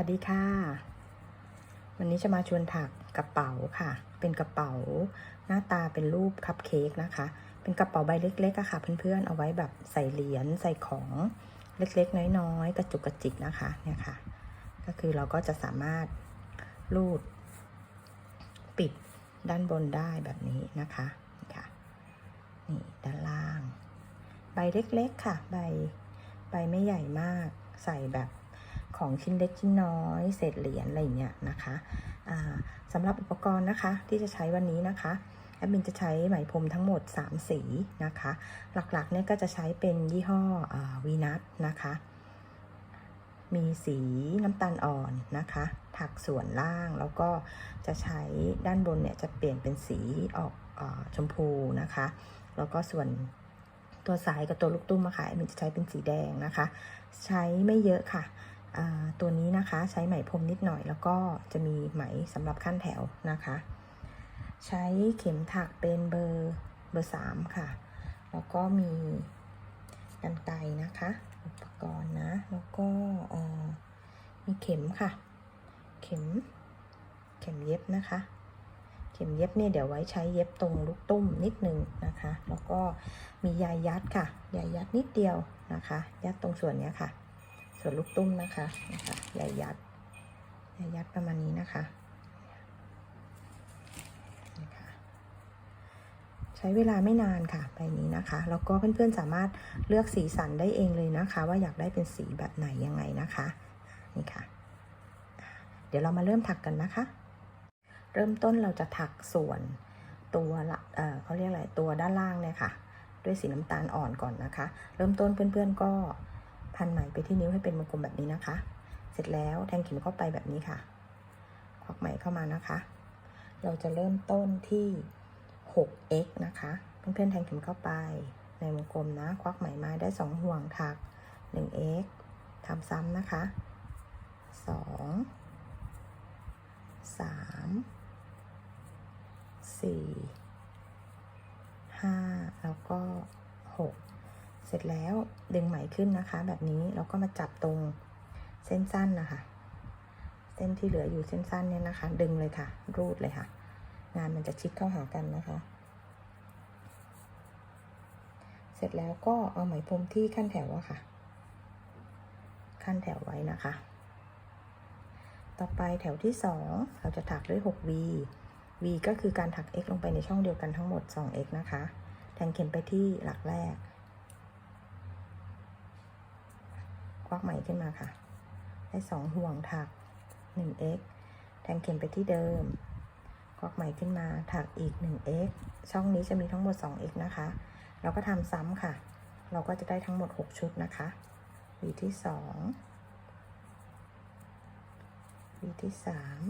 วัสดีค่ะ วันนี้จะมาชวนถักกระเป๋าค่ะ เป็นกระเป๋าหน้าตาเป็นรูปคัพเค้กนะคะ เป็นกระเป๋าใบเล็กๆอะค่ะ เพื่อนๆ เอาไว้แบบใส่เหรียญใส่ของเล็กๆ น้อยๆ กระจุกกระจิกนะคะเนี่ยค่ะ ก็คือเราก็จะสามารถรูด ปิดด้านบนได้แบบนี้นะคะนี่ค่ะนี่ด้านล่าง ใบเล็กๆค่ะ ใบใบไม่ใหญ่มากใส่แบบ ของชิ้นเล็กชิ้นน้อย เศษเหรียญอะไรอย่างเงี้ยนะคะสำหรับอุปกรณ์นะคะที่จะใช้วันนี้นะคะแอดมินจะใช้ไหมพรมทั้งหมด 3 สีนะคะ หลักๆเนี่ยก็จะใช้เป็นยี่ห้อวีนัทนะคะ มีสีน้ำตาลอ่อนนะคะ ถักส่วนล่างแล้วก็จะใช้ด้านบนเนี่ยจะเปลี่ยนเป็นสีออกอชมพูนะคะ แล้วก็ส่วนตัวสายกับตัวลูกตุ้มอะค่ะมันจะใช้เป็นสีแดงนะคะ ใช้ไม่เยอะค่ะ ตัวนี้นะคะใช้ไหมพรมนิดหน่อย แล้วก็จะมีไหมสำหรับขั้นแถวนะคะ ใช้เข็มถักเป็นเบอร์เบอร์สามค่ะ แล้วก็มีกันไกนะคะ อุปกรณ์นะ แล้วก็มีเข็มค่ะ เข็ม เข็มเย็บนะคะ เข็มเย็บเนี่ยเดี๋ยวไว้ใช้เย็บตรงลูกตุ้มนิดนึงนะคะ แล้วก็มียายยัดค่ะ ยายยัดนิดเดียวนะคะ ยัดตรงส่วนนี้ค่ะ ส่วนลูกตุ้มนะคะนะคะยายยัดยายยัดประมาณนี้นะคะใช้เวลาไม่นานค่ะใบนี้นะคะ แล้วก็เพื่อนๆสามารถเลือกสีสันได้เองเลยนะคะ ว่าอยากได้เป็นสีแบบไหนยังไงนะคะนี่ค่ะ เดี๋ยวเรามาเริ่มถักกันนะคะ เริ่มต้นเราจะถักส่วนตัวละเอ่อเขาเรียกอะไรตัวด้านล่างเนี่ยค่ะ ด้วยสีน้ำตาลอ่อนก่อนนะคะ เริ่มต้นเพื่อนๆก็ พันไหมไปที่นิ้วให้เป็นวงกลมแบบนี้นะคะ เสร็จแล้วแทงเข็มเข้าไปแบบนี้ค่ะควักไหมเข้ามานะคะ เราจะเริ่มต้นที่ 6x นะคะ เพื่อนๆแทงเข็มเข้าไปในวงกลมนะ ควักไหมมาได้ 2 ห่วงถัก 1x ทำซ้ำนะคะ2สามสี่ห้าแล้วก็หก ร็จแล้ว ดึงไหมขึ้นนะคะ แบบนี้แล้วก็มาจับตรงเส้นสั้นนะคะ เส้นที่เหลืออยู่เส้นสั้นเนี่ยนะคะ ดึงเลยค่ะ รูดเลยค่ะ งานมันจะชิดเข้าหากันนะคะ เสร็จแล้วก็เอาไหมพรมที่ขั้นแถวอะค่ะ ขั้นแถวไว้นะคะ ต่อไปแถวที่2เราจะถักด้วย 6v v ก็คือการถัก x ลงไปในช่องเดียวกันทั้งหมด 2x นะคะ แทงเข็มไปที่หลักแรก ควักไหม่ขึ้นมาค่ะ ได้2ห่วงถัก 1x แทงเข็มไปที่เดิมควักไหม่ขึ้นมาถักอีก 1x ช่องนี้จะมีทั้งหมด 2x นะคะ เราก็ทำซ้ำค่ะ เราก็จะได้ทั้งหมด 6 ชุดนะคะ v ที่2วีที่สาม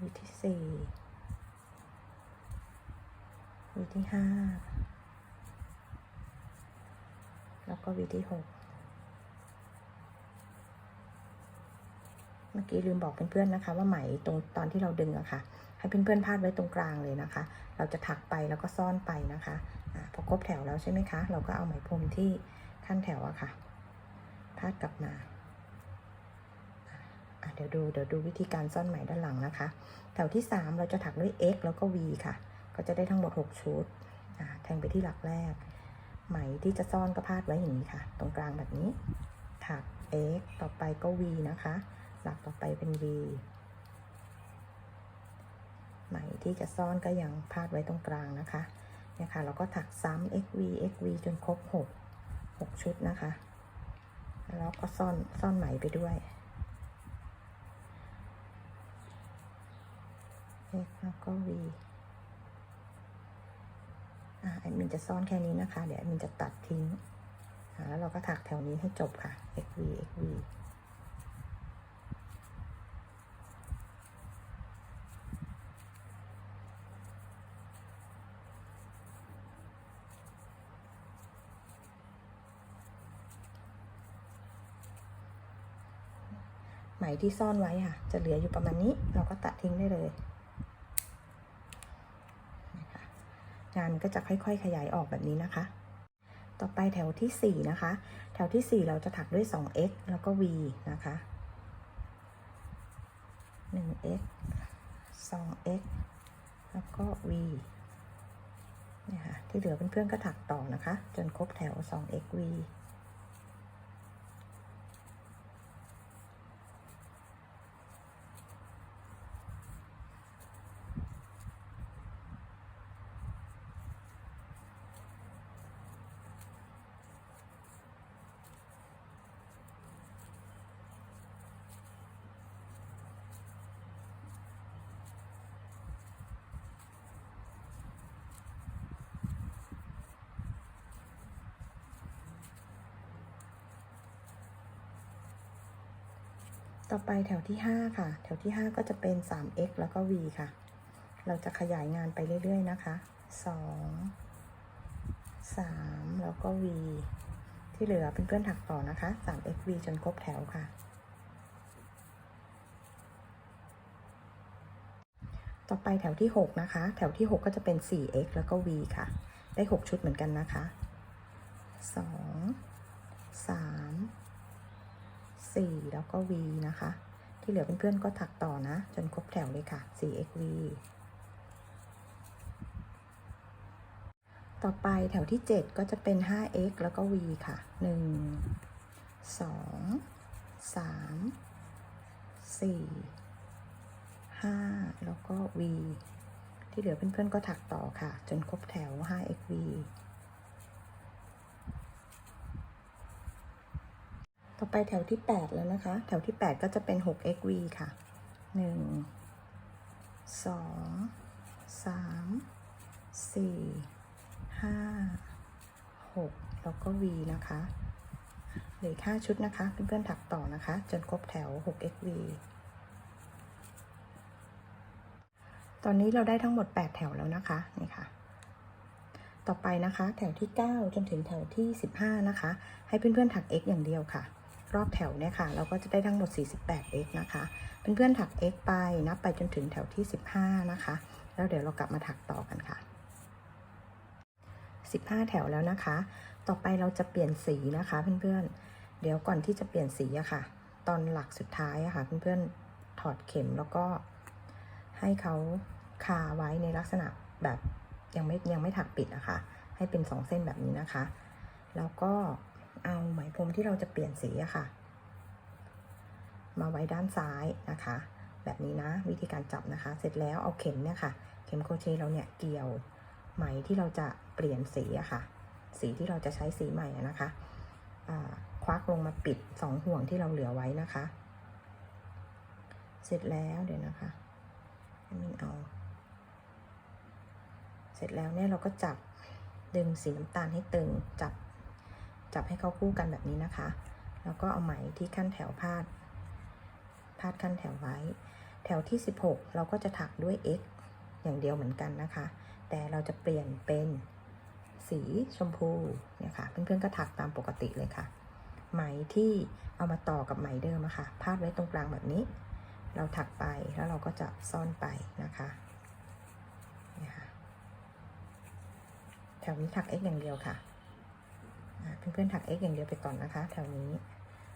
วีที่สี่วีที่ห้า แล้วก็วีที่หกเมื่อกี้ลืมบอกเพื่อนๆนะคะ ว่าไหมตรงตอนที่เราดึงอะค่ะ ให้เพื่อนๆพาดไว้ตรงกลางเลยนะคะ เราจะถักไปแล้วก็ซ่อนไปนะคะอะพอครบแถวแล้วใช่ไหมคะ เราก็เอาไหมพรมที่ขั้นแถวอะค่ะ พาดกลับมาเดี๋ยวดูเดี๋ยวดูวิธีการซ่อนไหมด้านหลังนะคะ แถวที่ 3 เราจะถักด้วย x แล้วก็ v ค่ะ ก็จะได้ทั้งหมด 6 ชุดแทงไปที่หลักแรก ไหมที่จะซ่อนก็พาดไว้อย่างนี้ค่ะ ตรงกลางแบบนี้ถัก x ต่อไปก็ v นะคะ หลักต่อไปเป็น v ไหมที่จะซ่อนก็ยังพาดไว้ตรงกลางนะคะเนี่ยค่ะเราก็ถักซ้ำ xv xv จนครบ 6 6 ชุดนะคะ แล้วก็ซ่อนซ่อนไหมไปด้วย x แล้วก็ v อะแอด มินจะซ่อนแค่นี้นะคะ เดี๋ยวแอดมินจะตัดทิ้งแล้วเราก็ถักแถวนี้ให้จบค่ะ x v x v ไหมที่ซ่อนไว้ค่ะ จะเหลืออยู่ประมาณนี้ เราก็ตัดทิ้งได้เลยนะคะ งานก็จะค่อยๆ ขยายออกแบบนี้นะคะ ต่อไปแถวที่ 4 นะคะ แถวที่ 4 เราจะถักด้วย 2x แล้วก็ v นะคะ 1x 2x แล้วก็ v เนี่ยค่ะ ที่เหลือเพื่อนๆก็ถักต่อนะคะ จนครบแถว 2x ต่อไปแถวที่ 5 ค่ะ แถวที่ 5 ก็จะเป็น 3x แล้วก็ v ค่ะ เราจะขยายงานไปเรื่อย ๆ นะคะ 2 3 แล้วก็ v ที่เหลือเป็นเพื่อนถักต่อนะคะ 3x v จนครบแถวค่ะ ต่อไปแถวที่ 6 นะคะ แถวที่ 6 ก็จะเป็น 4x แล้วก็ v ค่ะ ได้ 6 ชุดเหมือนกันนะคะ 2 3 4 แล้วก็ v นะคะ ที่เหลือเพื่อนๆก็ถักต่อนะ จนครบแถวเลยค่ะ 4x v ต่อไปแถวที่ 7 ก็จะเป็น 5x แล้วก็ v ค่ะ 1 2 3 4 5 แล้วก็ v ที่เหลือเพื่อนๆก็ถักต่อค่ะ จนครบแถว 5x ต่อไปแถวที่ 8 แล้วนะคะ แถวที่ 8 ก็จะเป็น 6x v ค่ะ 1 2 3 4 5 6 แล้วก็ v นะคะเหลือค่าชุดนะคะเพื่อนๆถักต่อนะคะ จนครบแถว 6x v ตอนนี้เราได้ทั้งหมด 8 แถวแล้วนะคะ นี่ค่ะ ต่อไปนะคะ แถวที่ 9 จนถึงแถวที่ 15 นะคะ ให้เพื่อนๆถัก x อย่างเดียวค่ะ รอบแถวเนี่ยค่ะ เราก็จะได้ทั้งหมด 48x นะคะ เพื่อนๆถัก x ไป นับไปจนถึงแถวที่ 15 นะคะ แล้วเดี๋ยวเรากลับมาถักต่อกันค่ะ 15 แถวแล้วนะคะ ต่อไปเราจะเปลี่ยนสีนะคะเพื่อนๆ เดี๋ยวก่อนที่จะเปลี่ยนสีอะค่ะ ตอนหลักสุดท้ายอะค่ะ เพื่อนๆ ถอดเข็มแล้วก็ให้เขาคาไว้ในลักษณะแบบยังไม่ยังไม่ถักปิดอะค่ะให้เป็นสองเส้นแบบนี้นะคะ แล้วก็ เอาไหมพรมที่เราจะเปลี่ยนสีอะค่ะ มาไว้ด้านซ้ายนะคะ แบบนี้นะวิธีการจับนะคะ เสร็จแล้วเอาเข็มเนี่ยค่ะ เข็มโครเชต์เราเนี่ยเกี่ยวไหมที่เราจะเปลี่ยนสีอะค่ะ สีที่เราจะใช้สีใหม่อะนะคะควักลงมาปิดสองห่วงที่เราเหลือไว้นะคะ เสร็จแล้วเดี๋ยวนะคะให้มินเอา เสร็จแล้วเนี่ยเราก็จับดึงสีน้ำตาลให้ตึงจับ จับให้เข้าคู่กันแบบนี้นะคะ แล้วก็เอาไหมที่ขั้นแถวพาด พาดขั้นแถวไว้ แถวที่ 16 เราก็จะถักด้วย x อย่างเดียวเหมือนกันนะคะ แต่เราจะเปลี่ยนเป็นสีชมพูเนี่ยค่ะเพื่อนๆก็ถักตามปกติเลยค่ะ ไหมที่เอามาต่อกับไหมเดิมอะค่ะ พาดไว้ตรงกลางแบบนี้ เราถักไปแล้วเราก็จะซ่อนไปนะคะเนี่ยค่ะแถวนี้ถัก x อย่างเดียวค่ะ เพื่อนๆถัก x อย่างเดียวไปก่อนนะคะ แถวนี้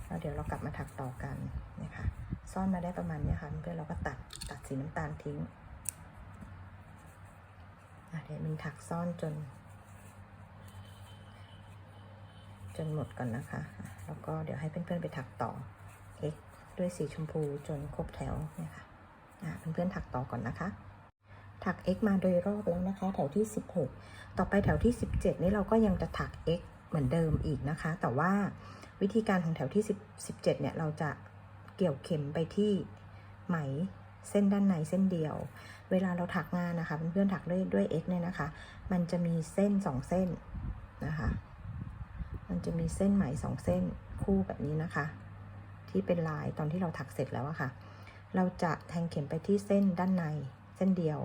แล้วเดี๋ยวเรากลับมาถักต่อกันนี่ยค่ะซ่อนมาได้ประมาณนี้ค่ะเพื่อนๆเราก็ตัดตัดสีน้ำตาลทิ้งเดี๋ยวมันถักซ่อนจน จนหมดก่อนนะคะ แล้วก็เดี๋ยวให้เพื่อนๆไปถักต่อ x ด้วยสีชมพูจนครบแถวเนี่ยค่ะอะเพื่อนๆถักต่อก่อนนะคะ ถัก x มาโดยรอบแล้วนะคะ แถวที่ 16 ต่อไปแถวที่ 17 นี่เราก็ยังจะถัก x เหมือนเดิมอีกนะคะ แต่ว่าวิธีการของแถวที่10 17เนี่ยเราจะเกี่ยวเข็มไปที่ไหมเส้นด้านในเส้นเดียว เวลาเราถักงานนะคะเพื่อนๆถักด้วยด้วย x เนี่ยนะคะ มันจะมีเส้น 2 เส้นนะคะ มันจะมีเส้นไหม 2 เส้นคู่แบบนี้นะคะ ที่เป็นลายตอนที่เราถักเสร็จแล้วอะค่ะ เราจะแทงเข็มไปที่เส้นด้านในเส้นเดียว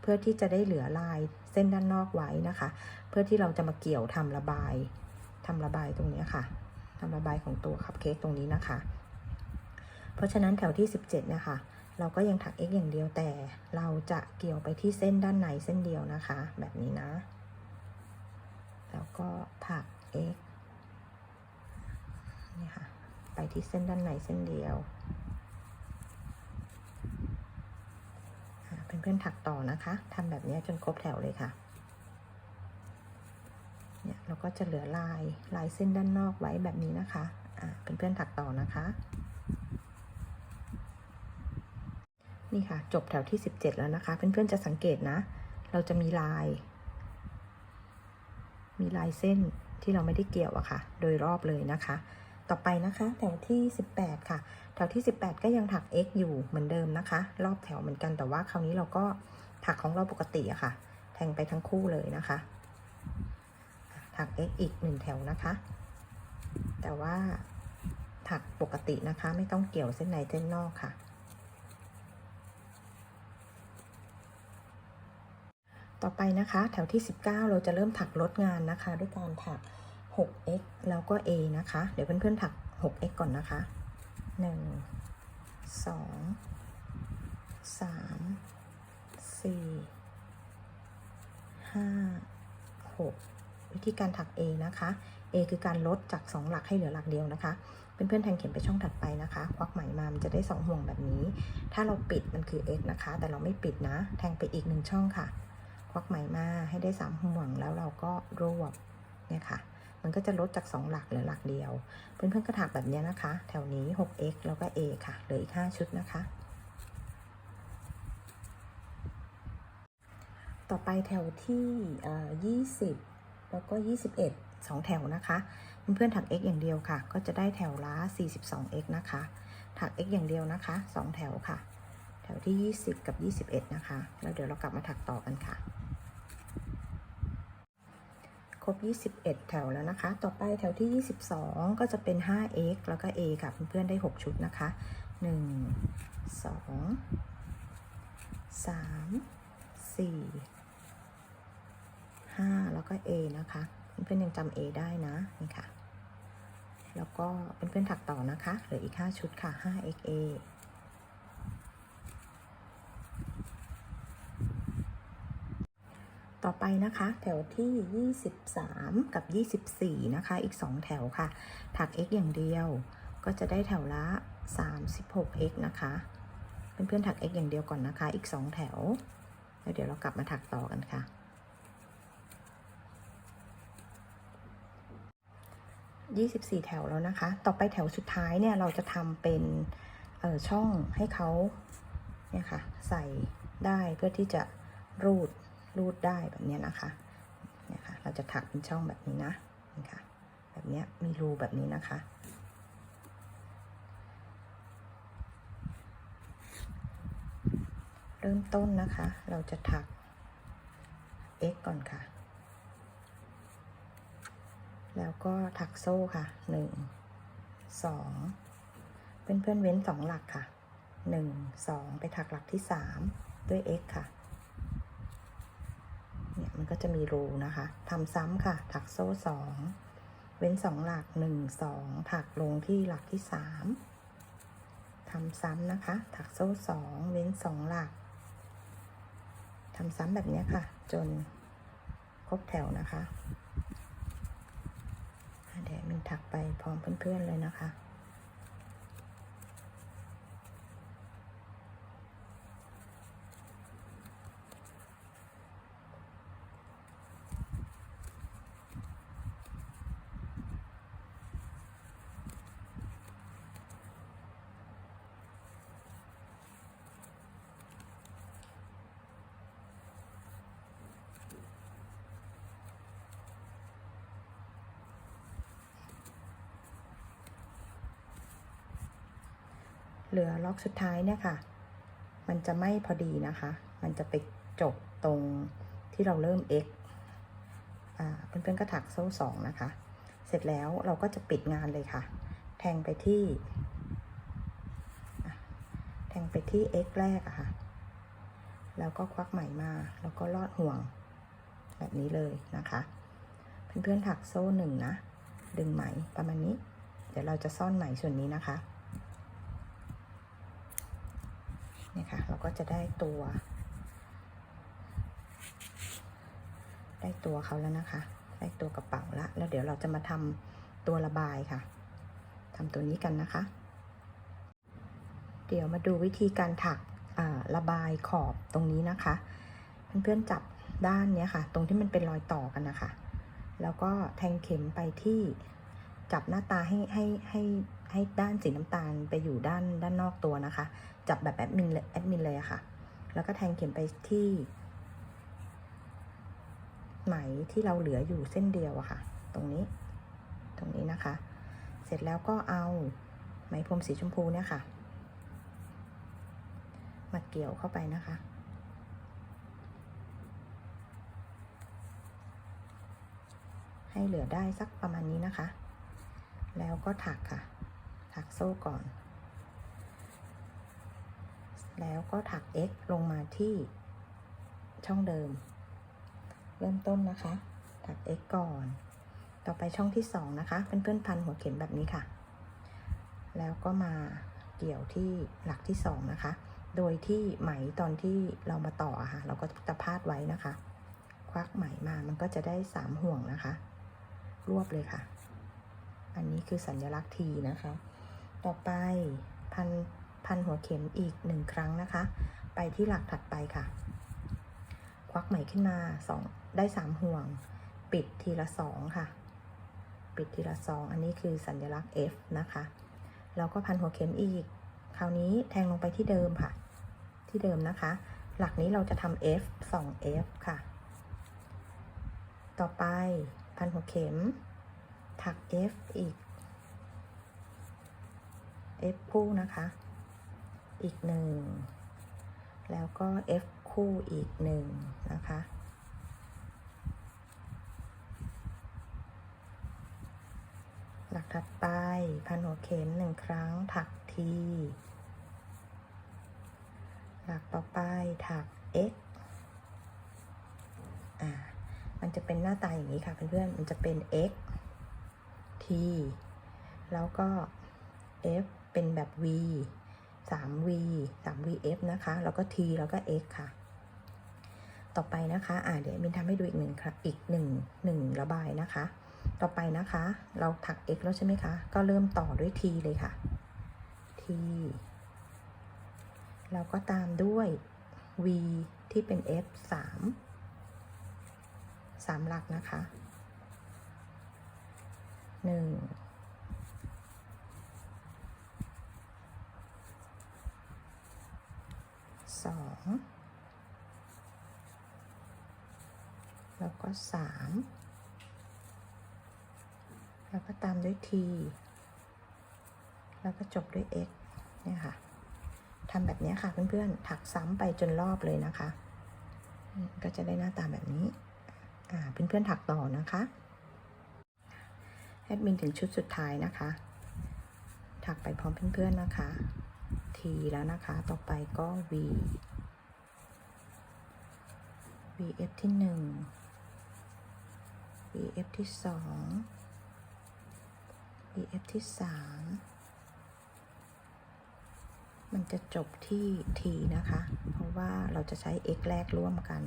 เพื่อที่จะได้เหลือลายเส้นด้านนอกไว้นะคะ เพื่อที่เราจะมาเกี่ยวทำระบาย ทำระบายตรงนี้ค่ะทำระบายของตัวคัพเค้กตรงนี้นะคะ เพราะฉะนั้นแถวที่ 17เนี่ยค่ะเราก็ยังถัก x อย่างเดียวแต่เราจะเกี่ยวไปที่เส้นด้านในเส้นเดียวนะคะ แบบนี้นะ แล้วก็ถัก x นี่ค่ะ ไปที่เส้นด้านในเส้นเดียวเพื่อนๆถักต่อนะคะทำแบบนี้จนครบแถวเลยค่ะ เนี่ยเราก็จะเหลือลายลายเส้นด้านนอกไว้แบบนี้นะคะอ่าเพื่อนๆถักต่อนะคะ นี่ค่ะจบแถวที่ 17 แล้วนะคะ เพื่อนๆจะสังเกตนะ เราจะมีลาย มีลายเส้นที่เราไม่ได้เกี่ยวอะค่ะ โดยรอบเลยนะคะ ต่อไปนะคะ แถวที่ 18 ค่ะ แถวที่ 18 ก็ยังถัก x อยู่เหมือนเดิมนะคะ รอบแถวเหมือนกันแต่ว่าคราวนี้เราก็ถักของเราปกติอะค่ะ แทงไปทั้งคู่เลยนะคะ ถัก x อีกหนึ่งแถวนะคะ แต่ว่าถักปกตินะคะ ไม่ต้องเกี่ยวเส้นในเส้นนอกค่ะ ต่อไปนะคะ แถวที่ 19 เราจะเริ่มถักลดงานนะคะ ด้วยการถัก 6x แล้วก็ a นะคะ เดี๋ยวเพื่อนๆถัก 6x ก่อนนะคะ 1 2 3 4 5 6 วิธีการถัก a นะคะ a คือการลดจาก 2 หลักให้เหลือหลักเดียวนะคะเพื่อนๆแทงเข็มไปช่องถัดไปนะคะ ควักไหมมา มันจะได้ 2 ห่วงแบบนี้ ถ้าเราปิดมันคือ x นะคะ แต่เราไม่ปิดนะ แทงไปอีก 1 ช่องค่ะ ควักไหมมาให้ได้ 3 ห่วง แล้วเราก็รวบ เนี่ยค่ะ มันก็จะลดจาก 2 หลักเหลือหลักเดียว เพื่อนๆก็ถักแบบนี้นะคะ แถวนี้ 6x แล้วก็ a ค่ะ เหลืออีก 5 ชุดนะคะต่อไปแถวที่เอ่อ20 แล้วก็ 21 2 แถวนะคะเพื่อนๆถัก x อย่างเดียวค่ะ ก็จะได้แถวละ 42x นะคะ ถัก x อย่างเดียวนะคะ 2 แถวค่ะ แถวที่ 20 กับ 21 นะคะ แล้วเดี๋ยวเรากลับมาถักต่อกันค่ะ ครบ 21 แถวแล้วนะคะ ต่อไปแถวที่ 22 ก็จะเป็น 5x แล้วก็ a ค่ะเพื่อนๆได้ 6 ชุดนะคะ 1 2 3 4 5 แล้วก็ a นะคะเพื่อนๆยังจำ a ได้นะนี่ค่ะ แล้วก็เพื่อนๆถักต่อนะคะเหลืออีก 5 ชุดค่ะ 5xa ต่อไปนะคะ แถวที่ 23 กับ 24 นะคะ อีก 2 แถวค่ะ ถัก x อย่างเดียว ก็จะได้แถวละ 36x นะคะ เพื่อนๆถัก x อย่างเดียวก่อนนะคะ อีก 2 แถว แล้วเดี๋ยวเรากลับมาถักต่อกันค่ะ 24 แถวแล้วนะคะ ต่อไปแถวสุดท้ายเนี่ยเราจะทำเป็นช่องให้เขาเนี่ยค่ะใส่ได้เพื่อที่จะรูดรูดได้แบบนี้นะคะเนี่ยค่ะเราจะถักเป็นช่องแบบนี้นะนี่ค่ะแบบนี้มีรูแบบนี้นะคะ เริ่มต้นนะคะ เราจะถัก x ก่อนค่ะ แล้วก็ถักโซ่ค่ะ หนึ่ง สองเพื่อนเพื่อนเว้นสองหลักค่ะ หนึ่ง สองไปถักหลักที่สามด้วย x ค่ะ เนี่ยมันก็จะมีรูนะคะทำซ้ำค่ะ ถักโซ่สองเว้นสองหลักหนึ่งสองถักลงที่หลักที่สามทำซ้ำนะคะ ถักโซ่สองเว้นสองหลักทำซ้ำแบบนี้ค่ะ จนครบแถวนะคะ ถักไปพร้อมเพื่อนๆเลยนะคะ เหลือล็อกสุดท้ายเนี่ยค่ะ มันจะไม่พอดีนะคะ มันจะไปจบตรงที่เราเริ่ม x อ่าเพื่อนๆก็ถักโซ่สองนะคะ เสร็จแล้วเราก็จะปิดงานเลยค่ะ แทงไปที่ แทงไปที่ x แรกอะค่ะ แล้วก็ควักไหมมา แล้วก็ลอดห่วงแบบนี้เลยนะคะ เพื่อนๆถักโซ่หนึ่งนะ ดึงไหมประมาณนี้ เดี๋ยวเราจะซ่อนไหมส่วนนี้นะคะ เนี่ค่ะ เราก็จะได้ตัว ได้ตัวเขาแล้วนะคะ ได้ตัวกระเป๋าละ แล้วเดี๋ยวเราจะมาทำตัวระบายค่ะทำตัวนี้กันนะคะ เดี๋ยวมาดูวิธีการถักระบายขอบตรงนี้นะคะ เพื่อนๆจับด้านเนี้ยค่ะ ตรงที่มันเป็นรอยต่อกันนะคะ แล้วก็แทงเข็มไปที่จับหน้าตาให้ให้ให้ ให้ด้านสีน้ำตาลไปอยู่ด้านด้านนอกตัวนะคะ จับแบบแอดมินเลยแอดมินเลยค่ะ แล้วก็แทงเข็มไปที่ ไหมที่เราเหลืออยู่เส้นเดียวอะค่ะ ตรงนี้ ตรงนี้นะคะ เสร็จแล้วก็เอาไหมพรมสีชมพูเนี่ยค่ะ มาเกี่ยวเข้าไปนะคะให้เหลือได้สักประมาณนี้นะคะ แล้วก็ถักค่ะ ถักโซ่ก่อน แล้วก็ถัก x ลงมาที่ช่องเดิม เริ่มต้นนะคะ ถัก x ก่อน ต่อไปช่องที่ 2 นะคะ เพื่อนๆพันหัวเข็มแบบนี้ค่ะ แล้วก็มาเกี่ยวที่หลักที่ 2 นะคะ โดยที่ไหมตอนที่เรามาต่อค่ะ เราก็จะพาดไว้นะคะ ควักไหมมา มันก็จะได้ 3 ห่วงนะคะ รวบเลยค่ะ อันนี้คือสัญลักษณ์ T นะคะ ต่อไปพันพันหัวเข็มอีกหนึ่งครั้งนะคะ ไปที่หลักถัดไปค่ะ ควักไหมขึ้นมาสองได้สามห่วง ปิดทีละสองค่ะ ปิดทีละสองอันนี้คือสัญลักษณ์ F นะคะแล้วก็พันหัวเข็มอีก คราวนี้แทงลงไปที่เดิมค่ะ ที่เดิมนะคะ หลักนี้เราจะทำ F 2 F ค่ะ ต่อไปพันหัวเข็มถัก F อีก F คู่นะคะ อีกหนึ่ง แล้วก็ F คู่อีกหนึ่งนะคะ หลักถัดไปพันหัวเข็มหนึ่งครั้งถักที หลักต่อไปถัก x อ่า มันจะเป็นหน้าตาอย่างนี้ค่ะเพื่อนๆ มันจะเป็น x t แล้วก็ f เป็นแบบ v 3 v 3 vf นะคะ แล้วก็ t แล้วก็ x ค่ะ ต่อไปนะคะ อ่าเดี๋ยวมินทำให้ดูอีกหนึ่งครับอีกหนึ่งหนึ่งระบายนะคะ ต่อไปนะคะ เราถัก x แล้วใช่ไหมคะ ก็เริ่มต่อด้วย t เลยค่ะ t แล้วก็ตามด้วย v ที่เป็น f 3 3 หลักนะคะ 1 สองแล้วก็สามแล้วก็ตามด้วย t แล้วก็จบด้วย x เนี่ยค่ะทำแบบนี้ค่ะเพื่อนๆ ถักซ้ำไปจนรอบเลยนะคะ ก็จะได้หน้าตาแบบนี้ อ่า เพื่อนๆ ถักต่อนะคะ แอดมินถึงชุดสุดท้ายนะคะ ถักไปพร้อมเพื่อนๆ นะคะ T แล้วนะคะ ต่อไปก็ V VF ที่หนึ่ง VF ที่สอง VF ที่สามมันจะจบที่ T นะคะ เพราะว่าเราจะใช้ x แรกร่วมกัน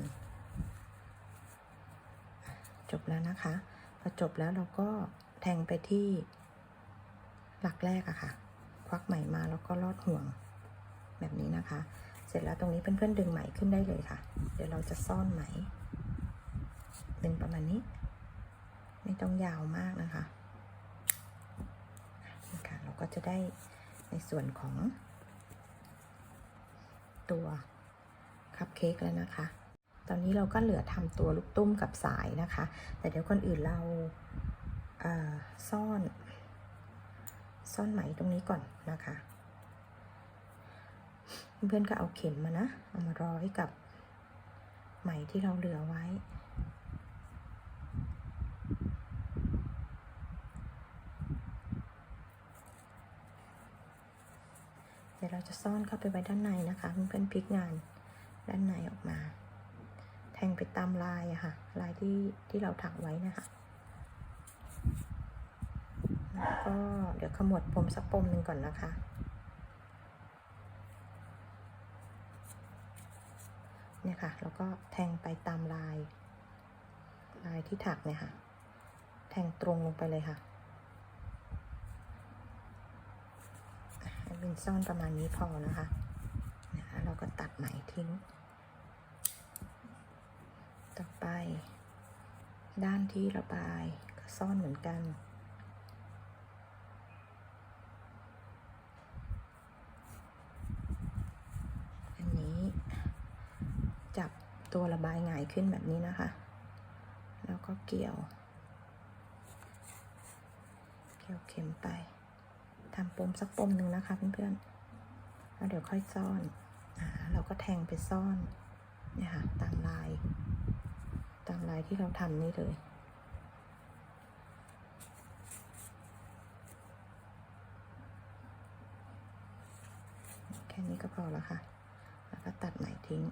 จบแล้วนะคะ พอจบแล้วเราก็แทงไปที่หลักแรกอะค่ะ วักไหมมาแล้วก็ลอดห่วงแบบนี้นะคะ เสร็จแล้วตรงนี้เพื่อนๆดึงไหมขึ้นได้เลยค่ะ เดี๋ยวเราจะซ่อนไหมดึงประมาณนี้ ไม่ต้องยาวมากนะคะนี่ค่ะเราก็จะได้ในส่วนของ ตัวคัพเค้กแล้วนะคะ ตอนนี้เราก็เหลือทำตัวลูกตุ้มกับสายนะคะ แต่เดี๋ยวคนอื่นเราซ่อน ซ่อนไหมตรงนี้ก่อนนะคะ เพื่อนก็เอาเข็มมานะ เอามาร้อยกับไหมที่เราเหลือไว้เดี๋ยวเราจะซ่อนเข้าไปไว้ด้านในนะคะเพื่อนๆพลิกงานด้านในออกมา แทงไปตามลายอะค่ะ ลายที่ที่เราถักไว้นะคะ แล้ว ก็เดี๋ยวขมวดปมสักปมหนึ่งก่อนนะคะ เนี่ยค่ะ แล้วก็แทงไปตามลาย ลายที่ถักเนี่ยค่ะ แทงตรงลงไปเลยค่ะให้เป็นซ่อนประมาณนี้พอนะคะนะคะเราก็ตัดไหมทิ้ง ต่อไป ด้านที่ระบายก็ซ่อนเหมือนกันนี้จับ ตัวระบายหงายขึ้นแบบนี้นะคะ แล้วก็เกี่ยว เกี่ยวเข็มไปทำปมสักปมหนึ่งนะคะเพื่อนๆ แล้วเดี๋ยวค่อยซ่อนอ่าเราก็แทงไปซ่อนเนี่ยค่ะตามลาย ตามลายที่เราทำนี่เลยแค่นี้ก็พอแล้วค่ะ แล้วก็ตัดไหมทิ้ง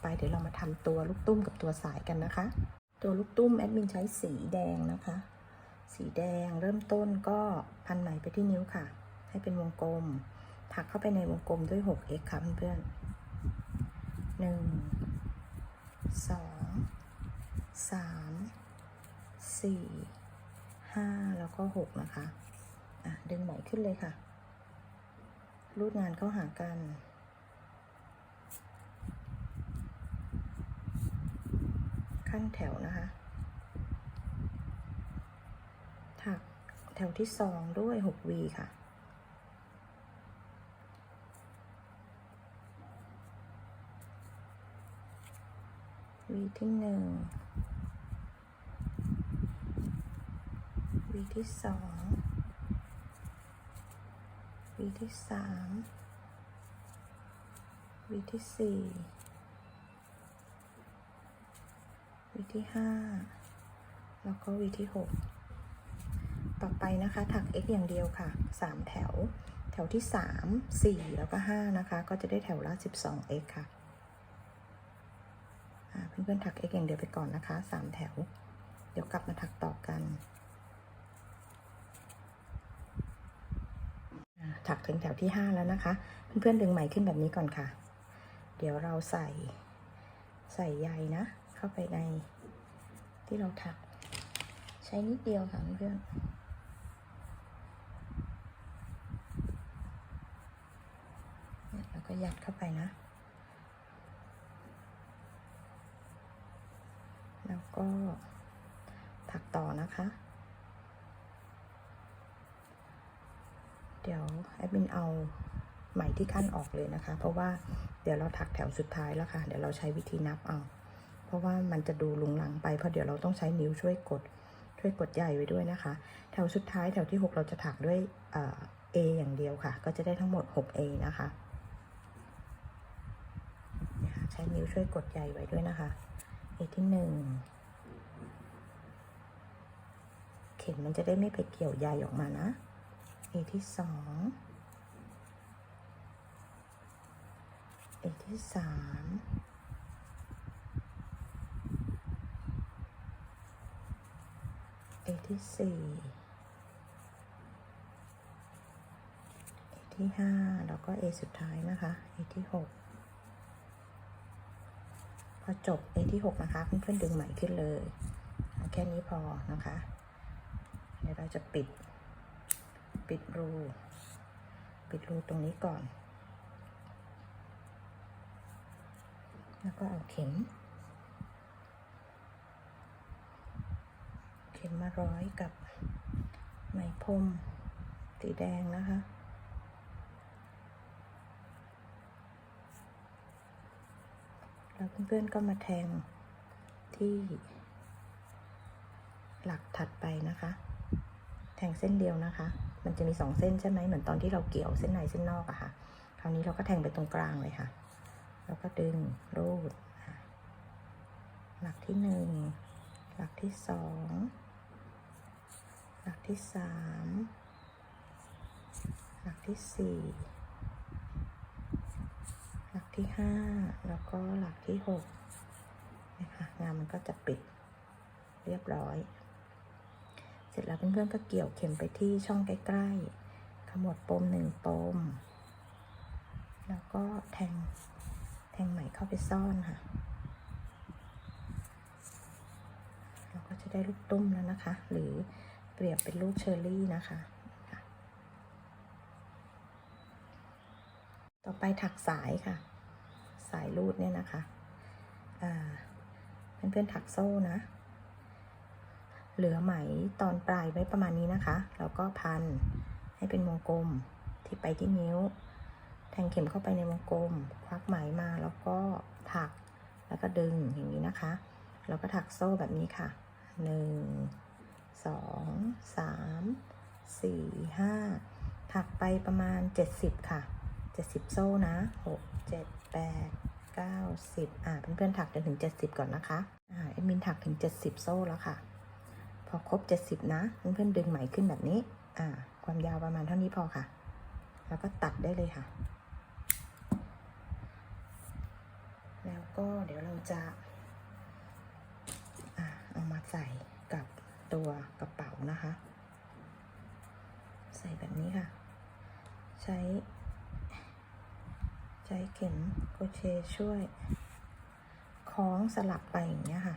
ไปเดี๋ยวเรามาทำตัวลูกตุ้มกับตัวสายกันนะคะ ตัวลูกตุ้มแอดมินใช้สีแดงนะคะ สีแดงเริ่มต้นก็พันไหมไปที่นิ้วค่ะ ให้เป็นวงกลม ถักเข้าไปในวงกลมด้วย 6x ค่ะเพื่อนหนึ่งสองสามสี่ห้าแล้วก็หกนะคะ อะ ดึงไหมขึ้นเลยค่ะ รูดงานเข้าหากัน ขั้นแถวนะคะ ถักแถวที่สองด้วย 6V ค่ะ V ที่หนึ่ง V ที่สอง V ที่สาม V ที่สี่ V ที่ห้าแล้วก็ V ที่หกต่อไปนะคะถัก x อย่างเดียวค่ะสามแถว แถวที่สามสี่แล้วก็ห้านะคะ ก็จะได้แถวละสิบสอง x ค่ะอ่าเพื่อนๆถัก x อย่างเดียวไปก่อนนะคะสามแถว เดี๋ยวกลับมาถักต่อกันถักถึงแถวที่ห้าแล้วนะคะ เพื่อนๆดึงไหมขึ้นแบบนี้ก่อนค่ะ เดี๋ยวเราใส่ใส่ใยนะ เข้าไปใน ที่เราถัก ใช้นิดเดียวค่ะเพื่อนเนี่ยแล้วก็ยัดเข้าไปนะ แล้วก็ถักต่อนะคะ เดี๋ยวแอดมินเอาไหมที่ขั้นออกเลยนะคะ เพราะว่าเดี๋ยวเราถักแถวสุดท้ายแล้วค่ะ เดี๋ยวเราใช้วิธีนับเอา เพราะว่ามันจะดูลุงหลังไปเพราะเดี๋ยวเราต้องใช้นิ้วช่วยกดช่วยกดใหญ่ไว้ด้วยนะคะ แถวสุดท้ายแถวที่ 6 เราจะถักด้วยเอเออย่างเดียวค่ะ ก็จะได้ทั้งหมด 6A นะคะ ใช้นิ้วช่วยกดใหญ่ไว้ด้วยนะคะ A ที่ 1 เข็มมันจะได้ไม่ไปเกี่ยวใยออกมานะ A ที่ 2 A ที่ 3 A ที่สี่ A ที่ห้าแล้วก็ A สุดท้ายนะคะ A ที่หกพอจบ A ที่หกนะคะเพื่อนๆดึงไหมขึ้นเลยเอาแค่นี้พอนะคะเดี๋ยวเราจะปิด ปิดรู ปิดรูตรงนี้ก่อน แล้วก็เอาเข็ม เข็ มมาร้อยกับไหมพรมสีแดงนะคะ แล้วเพื่อนๆก็มาแทงที่หลักถัดไปนะคะ แทงเส้นเดียวนะคะ มันจะมีสองเส้นใช่ไหมเหมือนตอนที่เราเกี่ยวเส้นในเส้นนอกอะค่ะ คราวนี้เราก็แทงไปตรงกลางเลยค่ะ แล้วก็ดึงรูดหลักที่หนึ่งหลักที่สอง ที่สามหลักที่สี่หลักที่ห้าแล้วก็หลักที่หกนะคะงานมันก็จะปิดเรียบร้อย เสร็จแล้วเพื่อนๆก็เกี่ยวเข็มไปที่ช่องใกล้ๆขมวดปมหนึ่งปม แล้วก็แทงแทงไหมเข้าไปซ่อนค่ะจะได้ลูกตุ้มแล้วนะคะ หรือ เปรียบเป็นลูกเชอร์รี่นะคะ ต่อไปถักสายค่ะ สายรูดเนี่ยนะคะอ่าเพื่อนๆถักโซ่นะ เหลือไหมตอนปลายไว้ประมาณนี้นะคะ แล้วก็พันให้เป็นวงกลมที่ไปที่นิ้ว แทงเข็มเข้าไปในวงกลม ควักไหมมาแล้วก็ถักแล้วก็ดึงอย่างนี้นะคะ แล้วก็ถักโซ่แบบนี้ค่ะหนึ่ง สองสามสี่ห้าถักไปประมาณ 70 ค่ะ 70 โซ่นะ 6 7 8 9 10 อ่าเพื่อนๆถักจนถึง 70 ก่อนนะคะ อ่าเอ็มินถักถึง 70 โซ่แล้วค่ะ พอครบ 70 นะ เพื่อนๆดึงไหมขึ้นแบบนี้ อ่า ความยาวประมาณเท่านี้พอค่ะ แล้วก็ตัดได้เลยค่ะ แล้วก็เดี๋ยวเราจะ อ่า เอามาใส่ ตัวกระเป๋านะคะ ใส่แบบนี้ค่ะ ใช้ ใช้เข็มโคเชช่วยคล้องสลับไปอย่างเงี้ยค่ะ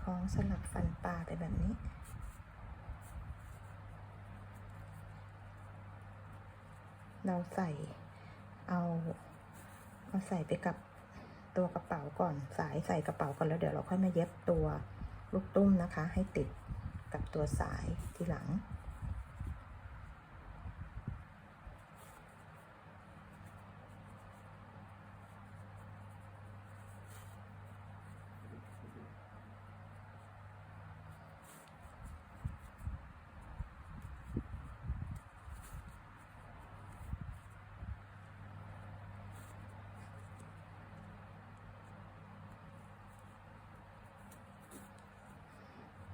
คล้องสลับฟันปลาไปแบบนี้ เราใส่เอาเอาใส่ไปกับตัวกระเป๋าก่อน สายใส่กระเป๋าก่อนแล้วเดี๋ยวเราค่อยมาเย็บตัวลูกตุ้มนะคะ ให้ติดกับตัวสายทีหลัง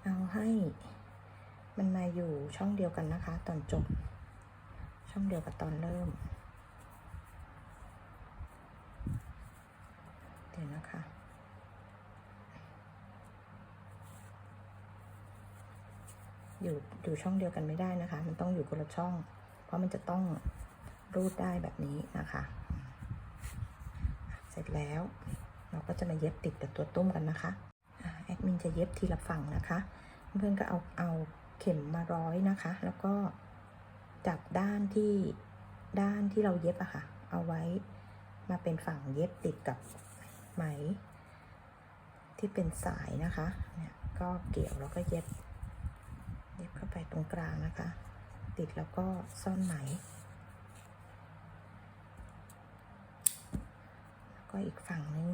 เอาให้มันมาอยู่ ช่องเดียวกันนะคะ ตอนจบ ช่องเดียวกับตอนเริ่ม เดี๋ยวนะคะอยู่อยู่ช่องเดียวกันไม่ได้นะคะ มันต้องอยู่คนละช่อง เพราะมันจะต้องรูดได้แบบนี้นะคะ เสร็จแล้วเราก็จะมาเย็บติดกับตัวตุ้มกันนะคะแอดมินจะเย็บทีละฝั่งนะคะ เพื่อนก็เอาเอา เข็มมาร้อยนะคะ แล้วก็จับด้านที่ด้านที่เราเย็บอะค่ะ เอาไว้มาเป็นฝั่งเย็บติดกับไหม ที่เป็นสายนะคะเนี่ยก็เกี่ยวแล้วก็เย็บ เย็บเข้าไปตรงกลางนะคะ ติดแล้วก็ซ่อนไหมแล้วก็อีกฝั่งนึง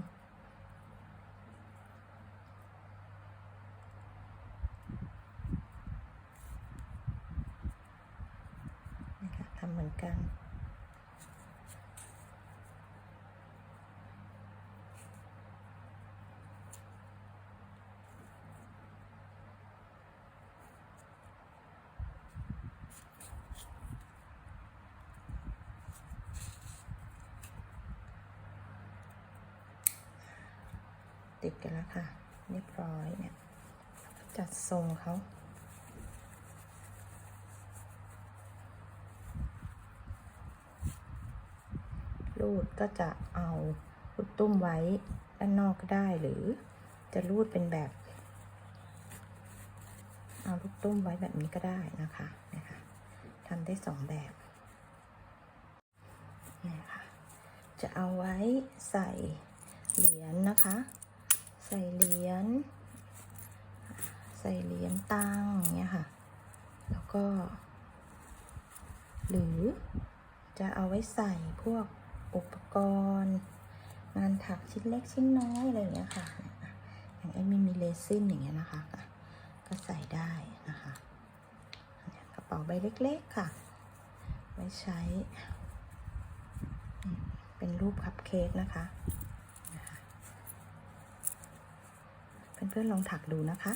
นะคะทำ เหมือนกัน ติดกันแล้วค่ะ เรียบร้อยเนี่ยจัดทรงเขา รูดก็จะเอาลูกตุ้มไว้ด้านนอกก็ได้หรือจะรูดเป็นแบบ เอาลูกตุ้มไว้แบบนี้ก็ได้นะคะนะคะทำได้สองแบบเนี่ยค่ะจะเอาไว้ใส่เหรียญนะคะ ใส่เหรียญใส่เหรียญตังเนี่ยค่ะ แล้วก็ หรือจะเอาไว้ใส่พวก อุปกรณ์ งานถักชิ้นเล็กชิ้นน้อยอะไรอย่างเงี้ยค่ะ อย่างไอ้มีมีเลซินอย่างเงี้ยนะคะ ก็ใส่ได้นะคะกระเป๋าใบเล็กๆค่ะ ไว้ใช้ เป็นรูปคัพเค้กนะคะเพื่อนๆลองถักดูนะคะ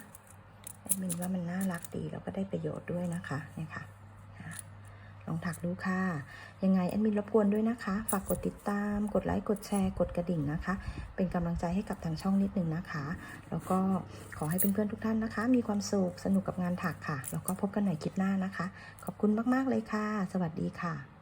แอดมินว่ามันน่ารักดีแล้วก็ได้ประโยชน์ด้วยนะคะเนี่ยค่ะ ลองถักดูค่ะ ยังไงแอดมินรบกวนด้วยนะคะ ฝากกดติดตาม กดไลค์ กดแชร์ กดกระดิ่งนะคะ เป็นกำลังใจให้กับทางช่องนิดนึงนะคะ แล้วก็ขอให้เพื่อนๆทุกท่านนะคะ มีความสุข สนุกกับงานถักค่ะ แล้วก็พบกันใหม่คลิปหน้านะคะ ขอบคุณมากๆเลยค่ะ สวัสดีค่ะ